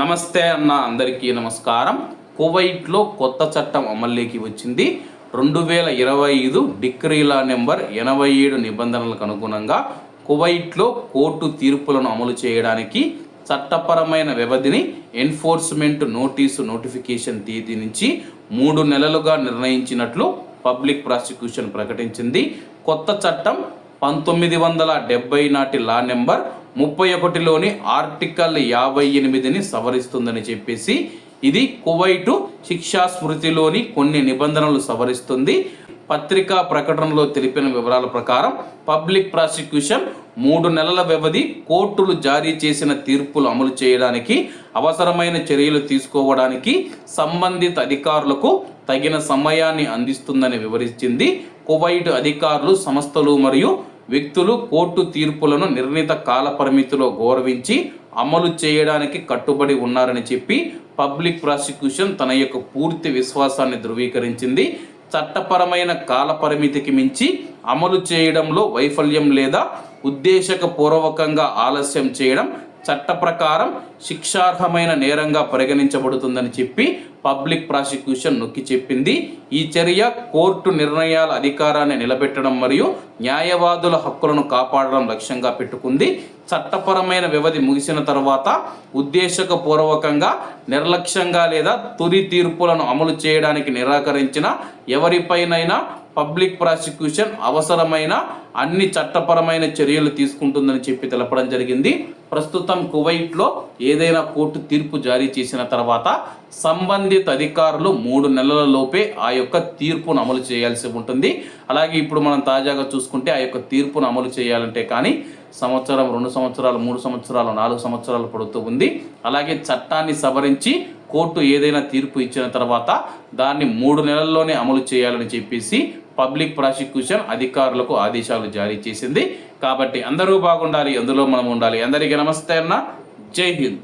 నమస్తే అన్న అందరికీ నమస్కారం. కువైట్లో కొత్త చట్టం అమల్లోకి వచ్చింది. రెండు వేల ఇరవై ఐదు డిక్రీలా నెంబర్ ఎనభై ఏడు నిబంధనలకు అనుగుణంగా కువైట్లో కోర్టు తీర్పులను అమలు చేయడానికి చట్టపరమైన వ్యవధిని ఎన్ఫోర్స్మెంట్ నోటీసు నోటిఫికేషన్ తేదీ నుంచి మూడు నెలలుగా నిర్ణయించినట్లు పబ్లిక్ ప్రాసిక్యూషన్ ప్రకటించింది. కొత్త చట్టం పంతొమ్మిది వందల డెబ్బై నాటి లా నెంబర్ ముప్పై ఒకటిలోని ఆర్టికల్ యాభై ఎనిమిదిని సవరిస్తుందని చెప్పేసి ఇది కువైటు శిక్షా స్మృతిలోని కొన్ని నిబంధనలు సవరిస్తుంది. పత్రికా ప్రకటనలో తెలిపిన వివరాల ప్రకారం పబ్లిక్ ప్రాసిక్యూషన్ మూడు నెలల వ్యవధి కోర్టులు జారీ చేసిన తీర్పులు అమలు చేయడానికి అవసరమైన చర్యలు తీసుకోవడానికి సంబంధిత అధికారులకు తగిన సమయాన్ని అందిస్తుందని వివరించింది. కువైట్ అధికారులు సంస్థలు మరియు వ్యక్తులు కోర్టు తీర్పులను నిర్ణీత కాల పరిమితిలో గౌరవించి అమలు చేయడానికి కట్టుబడి ఉన్నారని చెప్పి పబ్లిక్ ప్రాసిక్యూషన్ తన యొక్క పూర్తి విశ్వాసాన్ని ధృవీకరించింది. చట్టపరమైన కాల పరిమితికి మించి అమలు చేయడంలో వైఫల్యం లేదా ఉద్దేశకపూర్వకంగా ఆలస్యం చేయడం చట్ట ప్రకారం శిక్షార్హమైన నేరంగా పరిగణించబడుతుందని చెప్పి పబ్లిక్ ప్రాసిక్యూషన్ నొక్కి చెప్పింది. ఈ చర్య కోర్టు నిర్ణయాల అధికారాన్ని నిలబెట్టడం మరియు న్యాయవాదుల హక్కులను కాపాడడం లక్ష్యంగా పెట్టుకుంది. చట్టపరమైన వ్యవధి ముగిసిన తర్వాత ఉద్దేశకపూర్వకంగా నిర్లక్ష్యంగా లేదా తుది తీర్పులను అమలు చేయడానికి నిరాకరించిన ఎవరిపైనైనా పబ్లిక్ ప్రాసిక్యూషన్ అవసరమైన అన్ని చట్టపరమైన చర్యలు తీసుకుంటుందని చెప్పి తెలపడం జరిగింది. ప్రస్తుతం కువైట్లో ఏదైనా కోర్టు తీర్పు జారీ చేసిన తర్వాత సంబంధిత అధికారులు మూడు నెలల లోపే ఆ యొక్క తీర్పును అమలు చేయాల్సి ఉంటుంది. అలాగే ఇప్పుడు మనం తాజాగా చూసుకుంటే ఆ యొక్క తీర్పును అమలు చేయాలంటే కానీ సంవత్సరం రెండు సంవత్సరాలు మూడు సంవత్సరాలు నాలుగు సంవత్సరాలు పడుతూ ఉంది. అలాగే చట్టాన్ని సవరించి కోర్టు ఏదైనా తీర్పు ఇచ్చిన తర్వాత దాన్ని మూడు నెలల్లోనే అమలు చేయాలని చెప్పేసి పబ్లిక్ ప్రాసిక్యూషన్ అధికారులకు ఆదేశాలు జారీ చేసింది. కాబట్టి అందరూ బాగుండాలి అందులో మనం ఉండాలి. అందరికీ నమస్తే అన్న. జై హింద్.